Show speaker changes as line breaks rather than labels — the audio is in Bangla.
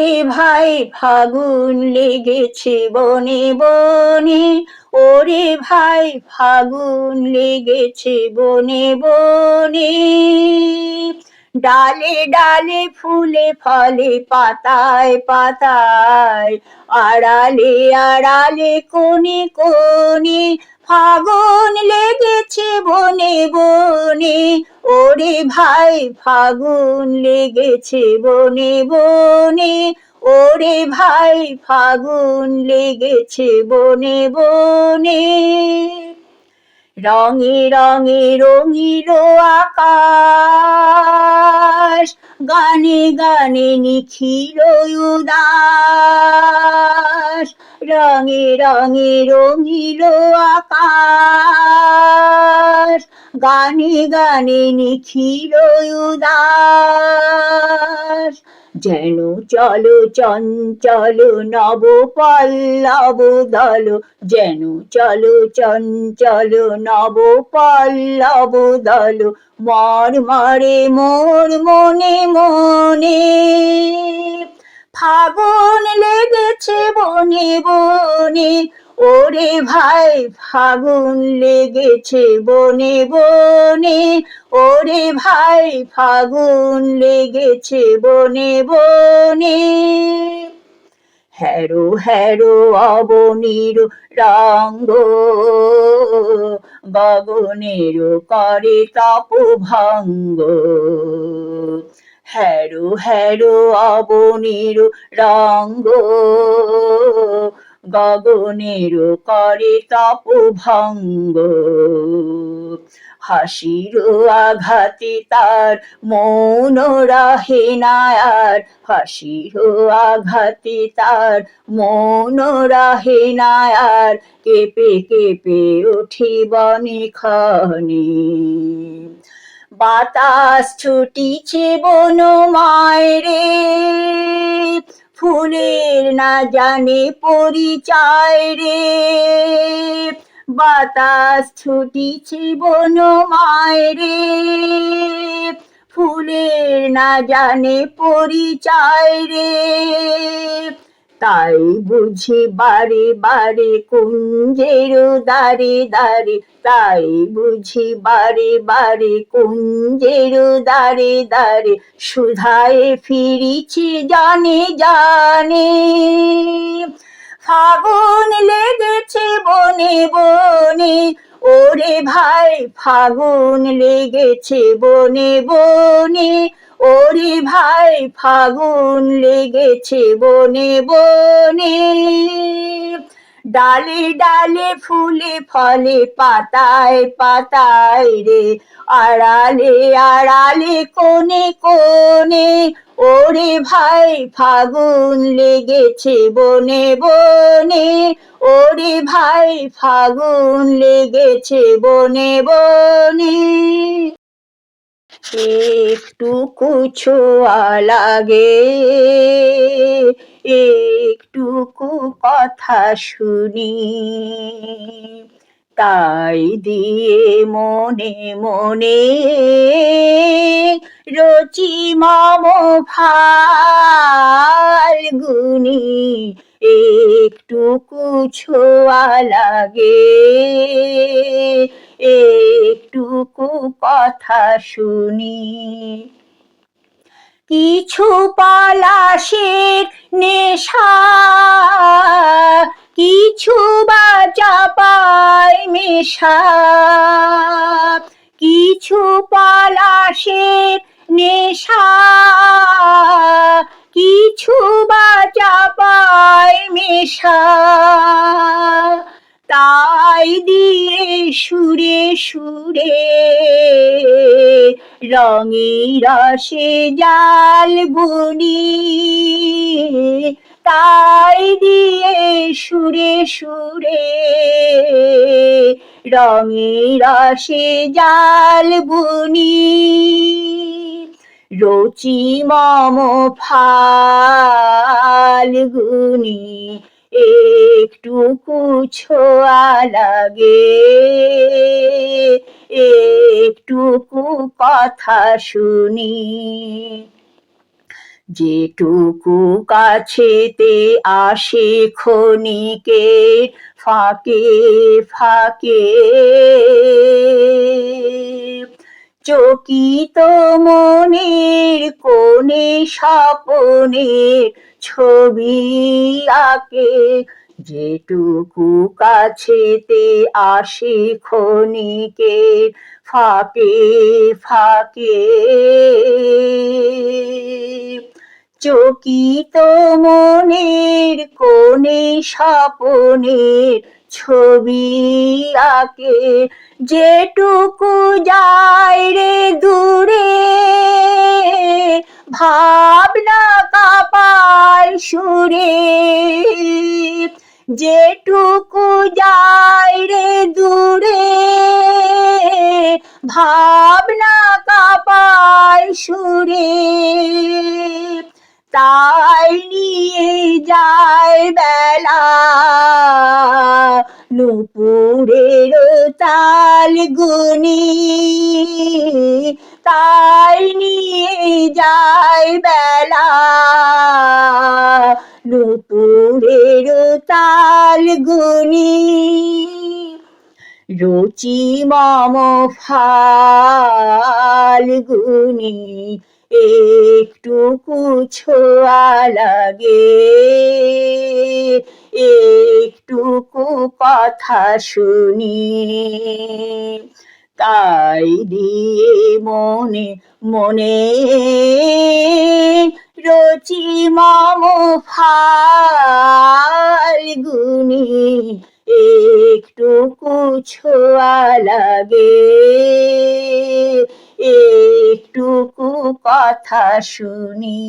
ওরে ভাই, ফাগুন লেগেছে বনে বনে। ওরে ভাই, ফাগুন লেগেছে বনে বনে। ডালে ডালে ফুলে ফলে, পাতায় পাতায়, আড়ালে আড়ালে কোণে কোণে ফাগুন লেগেছে বনে বনে, ওরে ভাই ফাগুন লেগেছে বনে বনে, ওরে ভাই ফাগুন লেগেছে বনে বনে। রঙে রঙে রঙিল আকাশ, গানে গানে নিখিল উদাস। রঙে রঙে রঙিল আকাশ, গানে গানে নিখিল উদাস। যেন চলো চঞ্চল নব পল্লব দল যেন চলো চঞ্চল নব পল্লব দল মর মরে মোর মনে মনে। ফাগুন লেগেছে বনে বনে ওরে ভাই, ফাগুন লেগেছে বনে বনে। ওরে ভাই, ফাগুন লেগেছে বনে বনে। হ্যারো হ্যারো, অবনির রঙ্গ। গগনের করে তপ ভঙ্গ। হ্যারো হ্যারো, অবনির রঙ্গ। গগনের করে তপ ভঙ্গ হাসির আঘাতে তার মৌন রাহে নায়ার। হাসির আঘাতে তার মৌন রাহে নায়ার। কেঁপে কেঁপে উঠি বনে খনে বাতাস ছুটিছে বন মায়রে ফুলের না জানে পরিচয় রে। বাতাস ছুটিছে বন মায়রে ফুলের না জানে পরিচয় রে। তাই বুঝি বারে বারে কুঞ্জের দারে দারে তাই বুঝি বারে বারে কুঞ্জের দারে দারে সুধায় ফিরিছি জানে জানে। ফাগুন লেগেছে বনে বনে, ওরে ভাই, ফাগুন লেগেছে বনে বনে ওরে ভাই ফাগুন লেগেছে বনে বনে। ডালে ডালে ফুলে ফলে পাতায় পাতায় রে। আড়ালে আড়ালে কোনে কোনে ওরে ভাই ফাগুন লেগেছে বনে বনে। ওরে ভাই ফাগুন লেগেছে বনে বনে। একটুকু ছোঁয়া লাগে। একটুকু কথা শুনি। তাই দিয়ে মনে মনে রচি মম ফাল্গুনি একটুকু ছোঁয়া লাগে, একটুকু কথা শুনি। কিছু পালাশের নেশা কিছু বা চাপায় মেশা। কিছু পলাশের নেশা। কিছু বা চাপায় মেশা। তাই দিয়ে সুরে সুরে রঙে রসে জাল বুনি। তাই দিয়ে সুরে সুরে রঙে রসে জাল বুনি। রচি মম ফাল্গুনি একটুকু ছোঁয়া লাগে। একটুকু কথা শুনি। যেটুকু কাছেতে আসে খনিকে ফাঁকে ফাঁকে। চকিত মনের কোণে স্বপনের ছবি আঁকে, যেটুকু কাছেতে আসে খনিকে ফাঁকে ফাঁকে। চকিত মনের কোণে স্বপনের ছবি আঁকে। যেটুকু যায় রে দূরে, ভাবনা কাপায় সুরে। যেটুকু যায় রে দূরে, ভাবনা কাপায় সুরে। তাই নিয়ে যায় বেলা। নুপুরের তাল গুনি তাই নিয়ে যায় বেলা। নুপুরের তাল গুনি। রুচি মম ফাল্গুনি, একটুকু ছোঁয়া লাগে। একটুকু কথা শুনি, তাই দিয়ে মনে মনে রচি মম ফাল্গুনি একটুকু ছোঁয়া লাগে একটুকু কথা শুনি।